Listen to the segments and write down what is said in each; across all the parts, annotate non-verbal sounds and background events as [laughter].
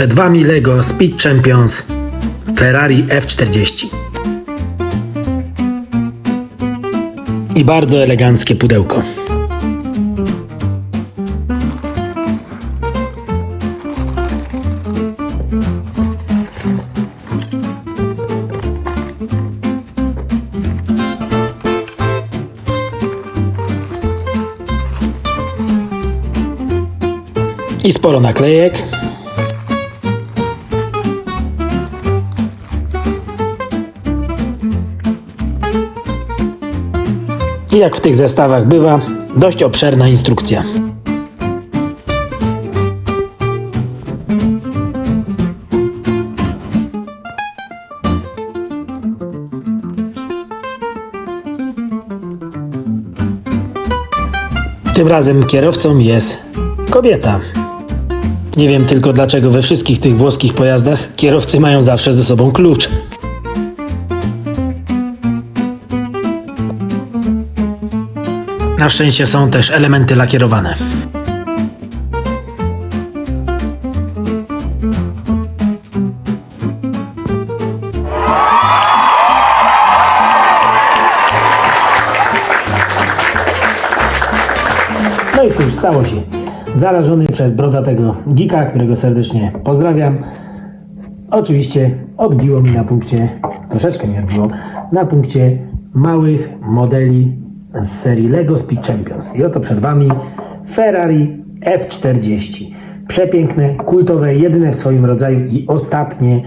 Przed Wami Lego Speed Champions Ferrari F40. I bardzo eleganckie pudełko. I sporo naklejek. I jak w tych zestawach bywa, dość obszerna instrukcja. Tym razem kierowcą jest kobieta. Nie wiem tylko dlaczego we wszystkich tych włoskich pojazdach kierowcy mają zawsze ze sobą klucz. Na szczęście są też elementy lakierowane. No i cóż, stało się. Zarażony przez brodatego geeka, którego serdecznie pozdrawiam. Oczywiście odbiło mi na punkcie, troszeczkę mi odbiło, na punkcie małych modeli z serii Lego Speed Champions. I oto przed Wami Ferrari F40. Przepiękne, kultowe, jedyne w swoim rodzaju i ostatnie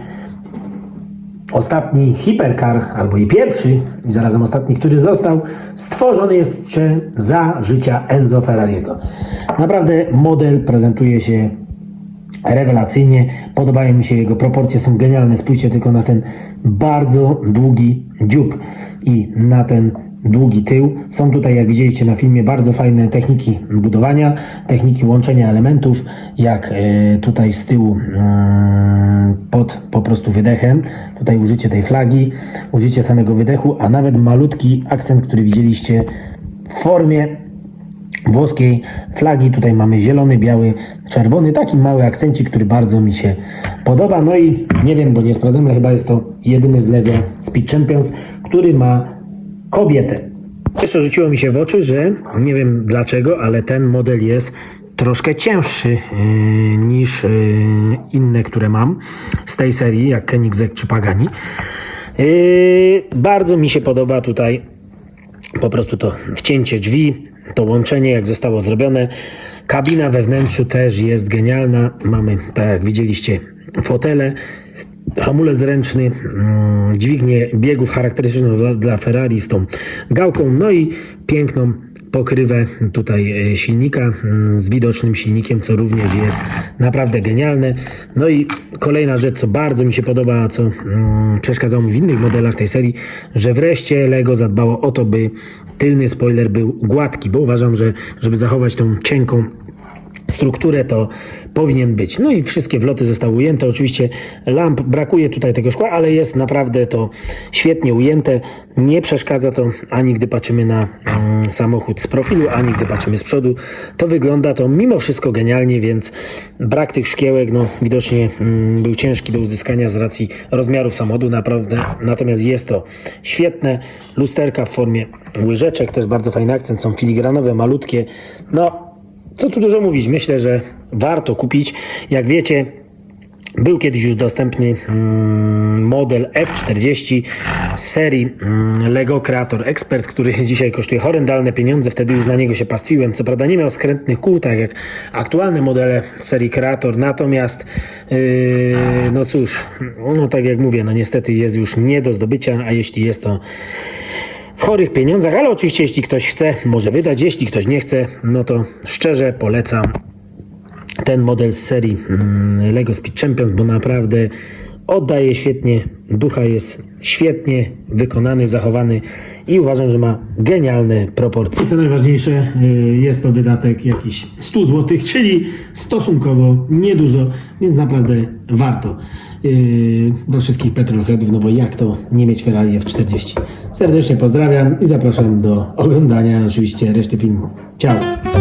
Ostatni hipercar, albo i pierwszy, i zarazem ostatni, który został stworzony jeszcze za życia Enzo Ferrariego. Naprawdę model prezentuje się rewelacyjnie. Podobają mi się jego proporcje, są genialne. Spójrzcie tylko na ten bardzo długi dziób i na ten długi tył. Są tutaj, jak widzieliście na filmie, bardzo fajne techniki budowania, techniki łączenia elementów, jak e, tutaj z tyłu mm, pod po prostu wydechem. Tutaj użycie tej flagi, użycie samego wydechu, a nawet malutki akcent, który widzieliście w formie włoskiej flagi. Tutaj mamy zielony, biały, czerwony. Taki mały akcencik, który bardzo mi się podoba. No i nie wiem, bo nie sprawdzam, ale chyba jest to jedyny z Lego Speed Champions, który ma kobietę. Jeszcze rzuciło mi się w oczy, że nie wiem dlaczego, ale ten model jest troszkę cięższy yy, niż yy, inne, które mam z tej serii, jak Koenigsegg czy Pagani. Yy, bardzo mi się podoba tutaj po prostu to wcięcie drzwi, to łączenie, jak zostało zrobione. Kabina we wnętrzu też jest genialna. Mamy, tak jak widzieliście, fotele, hamulec ręczny, mm, dźwignię biegów charakterystyczną dla, Ferrari z tą gałką, no i piękną pokrywę tutaj e, silnika mm, z widocznym silnikiem, co również jest naprawdę genialne. No i kolejna rzecz, co bardzo mi się podoba, a co mm, przeszkadzało mi w innych modelach tej serii, że wreszcie Lego zadbało o to, by tylny spoiler był gładki, bo uważam, że żeby zachować tą cienką strukturę to powinien być. No i wszystkie wloty zostały ujęte. Oczywiście lamp brakuje tutaj tego szkła, ale jest naprawdę to świetnie ujęte. Nie przeszkadza to ani gdy patrzymy na mm, samochód z profilu, ani gdy patrzymy z przodu. To wygląda to mimo wszystko genialnie, więc brak tych szkiełek no, widocznie mm, był ciężki do uzyskania z racji rozmiarów samochodu naprawdę. Natomiast jest to świetne. Lusterka w formie łyżeczek, też bardzo fajny akcent, są filigranowe, malutkie. No, co tu dużo mówić, myślę, że warto kupić. Jak wiecie, był kiedyś już dostępny mm, model F40 z serii mm, Lego Creator Expert, który [laughs] dzisiaj kosztuje horrendalne pieniądze. Wtedy już na niego się pastwiłem. Co prawda nie miał skrętnych kół, tak jak aktualne modele serii Creator, natomiast yy, no cóż, no tak jak mówię, no niestety jest już nie do zdobycia, a jeśli jest to chorych pieniądzach, ale oczywiście jeśli ktoś chce, może wydać, jeśli ktoś nie chce, no to szczerze polecam ten model z serii mm, Lego Speed Champions, bo naprawdę oddaje świetnie, ducha jest świetnie wykonany, zachowany i uważam, że ma genialne proporcje. Co najważniejsze, y, jest to wydatek jakiś 100 zł, czyli stosunkowo niedużo, więc naprawdę warto. Yy, Dla wszystkich petrolheadów, no bo jak to nie mieć Ferrari F40. Serdecznie pozdrawiam i zapraszam do oglądania oczywiście reszty filmu. Ciao!